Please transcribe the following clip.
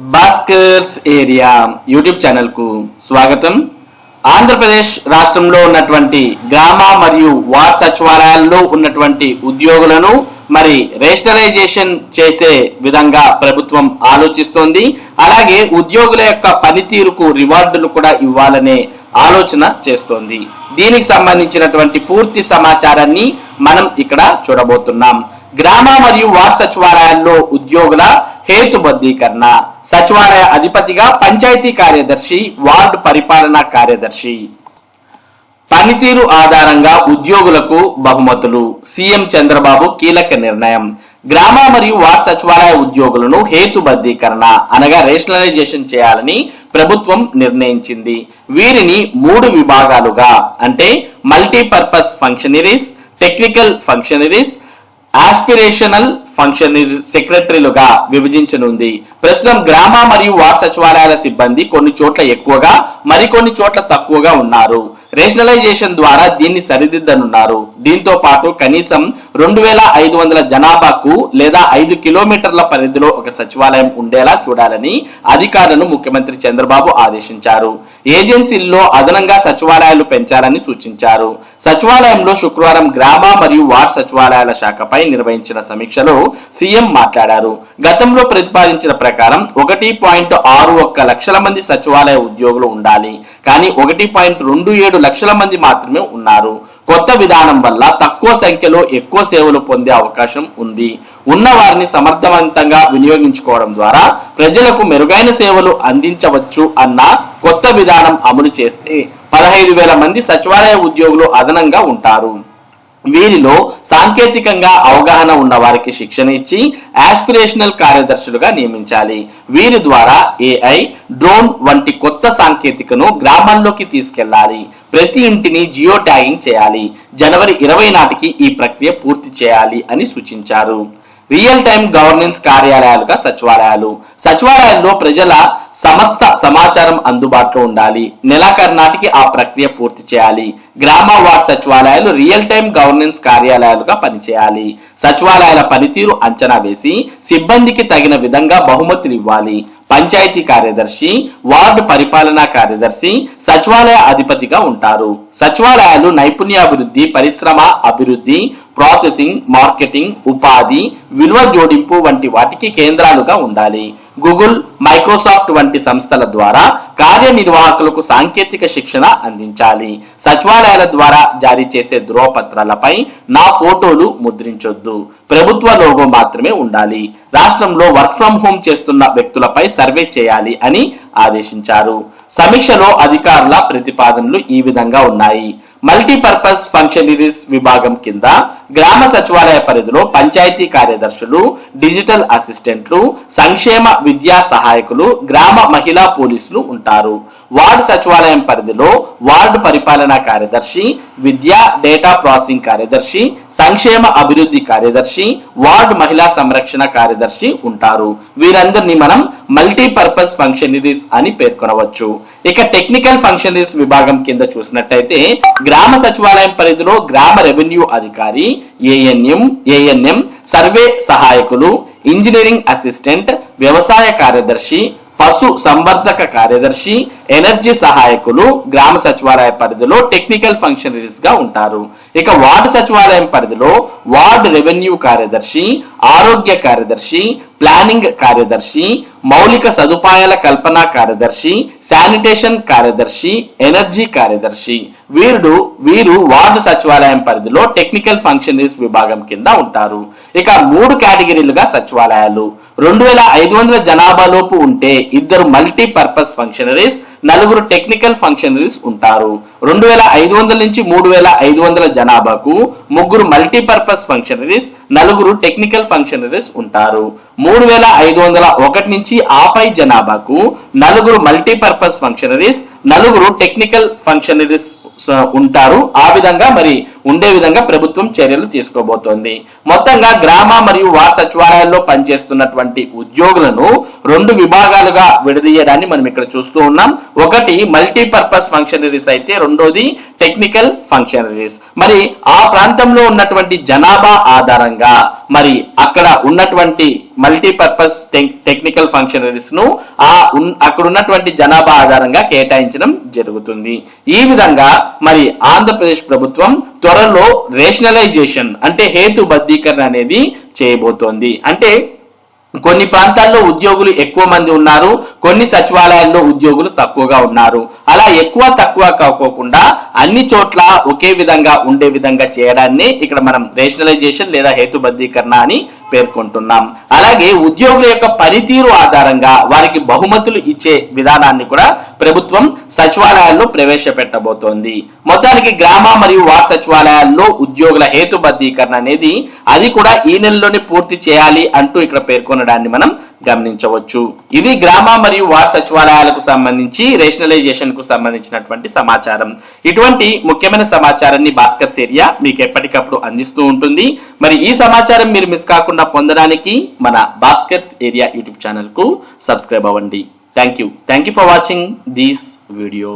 Bhaskar's area YouTube ఛానల్కు స్వాగతం. ఆంధ్రప్రదేశ్ రాష్ట్రంలో ఉన్నటువంటి గ్రామ మరియు వార్డ్ సచివాలయాల్లో ఉన్నటువంటి ఉద్యోగులను మరి రేషనలైజేషన్ చేసే విధంగా ప్రభుత్వం ఆలోచిస్తోంది. అలాగే ఉద్యోగుల యొక్క పనితీరుకు రివార్డులు కూడా ఇవ్వాలనే ఆలోచన చేస్తోంది. దీనికి సంబంధించినటువంటి పూర్తి సమాచారాన్ని మనం ఇక్కడ చూడబోతున్నాం. గ్రామ మరియు వార్డ్ సచివాలయాల్లో ఉద్యోగుల హేతుబద్ధీకరణ సచివాలయ అధిపతిగా పంచాయతీ కార్యదర్శి వార్డు పరిపాలనా కార్యదర్శి. పనితీరు ఆధారంగా ఉద్యోగులకు బహుమతులు. సీఎం చంద్రబాబు కీలక నిర్ణయం. గ్రామ మరియు వార్డ్ సచివాలయ ఉద్యోగులను హేతుబద్ధీకరణ అనగా రేషనలైజేషన్ చేయాలని ప్రభుత్వం నిర్ణయించింది. వీరిని మూడు విభాగాలుగా అంటే multipurpose functionaries technical functionaries aspirational function సెక్రటరీలుగా విభజించనుంది. ప్రస్తుతం గ్రామ మరియు వార్డ్ సచివాలయాల సిబ్బంది కొన్ని చోట్ల ఎక్కువగా మరికొన్ని చోట్ల తక్కువగా ఉన్నారు. రేషనలైజేషన్ ద్వారా దీన్ని సరిదిద్దనున్నారు. దీంతో పాటు కనీసం రెండు వేల ఐదు వందల జనాభాకు లేదా ఐదు కిలోమీటర్ల పరిధిలో ఒక సచివాలయం ఉండేలా చూడాలని అధికారులను ముఖ్యమంత్రి చంద్రబాబు ఆదేశించారు. ఏజెన్సీల్లో అదనంగా సచివాలయాలు పెంచాలని సూచించారు. సచివాలయంలో శుక్రవారం గ్రామ మరియు వార్డ్ సచివాలయాల శాఖపై నిర్వహించిన సమీక్షలో సీఎం మాట్లాడారు. గతంలో ప్రతిపాదించిన ప్రకారం ఒకటి పాయింట్ ఆరు ఒక్క లక్షల మంది సచివాలయ ఉద్యోగులు ఉండాలి. కానీ ఒకటి పాయింట్ రెండు ఏడు లక్షల మంది మాత్రమే ఉన్నారు. కొత్త విధానం వల్ల తక్కువ సంఖ్యలో ఎక్కువ సేవలు పొందే అవకాశం ఉంది. ఉన్న వారిని సమర్థవంతంగా వినియోగించుకోవడం ద్వారా ప్రజలకు మెరుగైన సేవలు అందించవచ్చు అన్న కొత్త విధానం అమలు చేస్తే పదహైదు వేల మంది సచివాలయ ఉద్యోగులు అదనంగా ఉంటారు. వీరిలో సాంకేతికంగా అవగాహన ఉన్న వారికి శిక్షణ ఇచ్చి ఆస్పిరేషనల్ కార్యదర్శులుగా నియమించాలి. వీరి ద్వారా ఏఐ డ్రోన్ వంటి కొత్త సాంకేతికను గ్రామాల్లోకి తీసుకెళ్ళాలి. ప్రతి ఇంటిని జియో ట్యాగింగ్ చేయాలి. జనవరి ఇరవై నాటికి ఈ ప్రక్రియ పూర్తి చేయాలి అని సూచించారు. రియల్ టైం గవర్నెన్స్ కార్యాలయాలుగా సచివాలయాలు. సచివాలయాల్లో ప్రజల సమస్త సమాచారం అందుబాటులో ఉండాలి. నెలాఖరు నాటికి ఆ ప్రక్రియ పూర్తి చేయాలి. గ్రామ వార్డ్ సచివాలయాలు రియల్ టైం గవర్నెన్స్ కార్యాలయాలుగా పనిచేయాలి. సచివాలయాల పనితీరు అంచనా వేసి సిబ్బందికి తగిన విధంగా బహుమతులు ఇవ్వాలి. పంచాయతీ కార్యదర్శి వార్డు పరిపాలనా కార్యదర్శి సచివాలయ అధిపతిగా ఉంటారు. సచివాలయాలు నైపుణ్యాభివృద్ధి పరిశ్రమ అభివృద్ధి ప్రాసెసింగ్ మార్కెటింగ్ ఉపాధి విలువ జోడింపు వంటి వాటికి కేంద్రాలుగా ఉండాలి. గూగుల్ మైక్రోసాఫ్ట్ వంటి సంస్థల ద్వారా కార్యనిర్వాహకులకు సాంకేతిక శిక్షణ అందించాలి. సచివాలయాల ద్వారా జారీ చేసే ధ్రువపత్రాలపై నా ఫోటోలు ముద్రించొద్దు. ప్రభుత్వ లోగో మాత్రమే ఉండాలి. రాష్ట్రంలో వర్క్ ఫ్రం హోమ్ చేస్తున్న వ్యక్తులపై సర్వే చేయాలి అని ఆదేశించారు. సమీక్షలో అధికారుల ప్రతిపాదనలు ఈ విధంగా ఉన్నాయి. మల్టీపర్పస్ ఫంక్షనరీస్ విభాగం కింద గ్రామ సచివాలయ పరిధిలో పంచాయతీ కార్యదర్శులు డిజిటల్ అసిస్టెంట్లు సంక్షేమ విద్యా సహాయకులు గ్రామ మహిళా పోలీసులు ఉంటారు. వార్డు సచివాలయం పరిధిలో వార్డు పరిపాలనా కార్యదర్శి విద్యా డేటా ప్రాసెసింగ్ కార్యదర్శి సంక్షేమ అభివృద్ధి కార్యదర్శి వార్డు మహిళా సంరక్షణ కార్యదర్శి ఉంటారు. వీరందరినీ మనం మల్టీపర్పస్ ఫంక్షనరీస్ అని పేర్కొనవచ్చు. ఇక టెక్నికల్ ఫంక్షనరీస్ విభాగం కింద చూసినట్టయితే గ్రామ సచివాలయం పరిధిలో గ్రామ రెవెన్యూ అధికారి ఏఎన్ఎం ఏఎన్ఎం సర్వే సహాయకులు ఇంజనీరింగ్ అసిస్టెంట్ వ్యవసాయ కార్యదర్శి పశు సంవర్ధక కార్యదర్శి ఎనర్జీ సహాయకులు గ్రామ సచివాలయ పరిధిలో టెక్నికల్ ఫంక్షనరీస్గా ఉంటారు. ఇక వార్డు సచివాలయం పరిధిలో వార్డు రెవెన్యూ కార్యదర్శి ఆరోగ్య కార్యదర్శి ప్లానింగ్ కార్యదర్శి మౌలిక సదుపాయాల కల్పన కార్యదర్శి శానిటేషన్ కార్యదర్శి ఎనర్జీ కార్యదర్శి. వీరుడు వీరు వార్డు సచివాలయం పరిధిలో టెక్నికల్ ఫంక్షనరీస్ విభాగం కింద ఉంటారు. ఇక మూడు కేటగిరీలుగా సచివాలయాలు. రెండు వేల ఐదు వందల జనాభాలోపు ఉంటే ఇద్దరు మల్టీపర్పస్ ఫంక్షనరీస్ నలుగురు టెక్నికల్ ఫంక్షనరీస్ ఉంటారు. రెండు వేల ఐదు వందల నుంచి మూడు వేల ఐదు వందల జనాభాకు ముగ్గురు మల్టీపర్పస్ ఫంక్షనరీస్ నలుగురు టెక్నికల్ ఫంక్షనరీస్ ఉంటారు. మూడు వేల ఐదు వందల ఒకటి నుంచి ఆపై జనాభాకు నలుగురు మల్టీపర్పస్ ఫంక్షనరీస్ నలుగురు టెక్నికల్ ఫంక్షనరీస్ ఉంటారు. ఆ విధంగా మరి ఉండే విధంగా ప్రభుత్వం చర్యలు తీసుకోబోతోంది. మొత్తంగా గ్రామ మరియు వార్డ్ సచివాలయాల్లో పనిచేస్తున్నటువంటి ఉద్యోగులను రెండు విభాగాలుగా విడదీయడాన్ని మనం ఇక్కడ చూస్తూ ఉన్నాం. ఒకటి మల్టీపర్పస్ ఫంక్షనరీస్ అయితే రెండోది టెక్నికల్ ఫంక్షనరీస్. మరి ఆ ప్రాంతంలో ఉన్నటువంటి జనాభా ఆధారంగా మరి అక్కడ ఉన్నటువంటి మల్టీపర్పస్ టెక్నికల్ ఫంక్షనరీస్ను ఆ అక్కడ ఉన్నటువంటి జనాభా ఆధారంగా కేటాయించడం జరుగుతుంది. ఈ విధంగా మరి ఆంధ్రప్రదేశ్ ప్రభుత్వం త్వరలో రేషనలైజేషన్ అంటే హేతుబద్ధీకరణ అనేది చేయబోతోంది. అంటే కొన్ని ప్రాంతాల్లో ఉద్యోగులు ఎక్కువ మంది ఉన్నారు కొన్ని సచివాలయాల్లో ఉద్యోగులు తక్కువగా ఉన్నారు. అలా ఎక్కువ తక్కువ కాకోకుండా అన్ని చోట్ల ఒకే విధంగా ఉండే విధంగా చేయడాన్ని ఇక్కడ మనం రేషనలైజేషన్ లేదా హేతుబద్ధీకరణ అని పేర్కొంటున్నాం. అలాగే ఉద్యోగుల యొక్క పనితీరు ఆధారంగా వారికి బహుమతులు ఇచ్చే విధానాన్ని కూడా ప్రభుత్వం సచివాలయాల్లో ప్రవేశపెట్టబోతోంది. మొత్తానికి గ్రామ మరియు వార్డ్ సచివాలయాల్లో ఉద్యోగుల హేతుబద్ధీకరణ అనేది అది కూడా ఈ నెలలోనే పూర్తి చేయాలి అంటూ ఇక్కడ పేర్కొనడాన్ని మనం గమనించవచ్చు. ఇది గ్రామ మరియు వార్డ్ సచివాలయాలకు సంబంధించి రేషనలైజేషన్కు సంబంధించినటువంటి సమాచారం. ఇటువంటి ముఖ్యమైన సమాచారాన్ని భాస్కర్ ఏరియా మీకు ఎప్పటికప్పుడు అందిస్తూ ఉంటుంది. మరి ఈ సమాచారం మీరు మిస్ కాకుండా పొందడానికి మన భాస్కర్స్ ఏరియా యూట్యూబ్ ఛానల్కు సబ్స్క్రైబ్ అవ్వండి. Thank you thank you for watching this video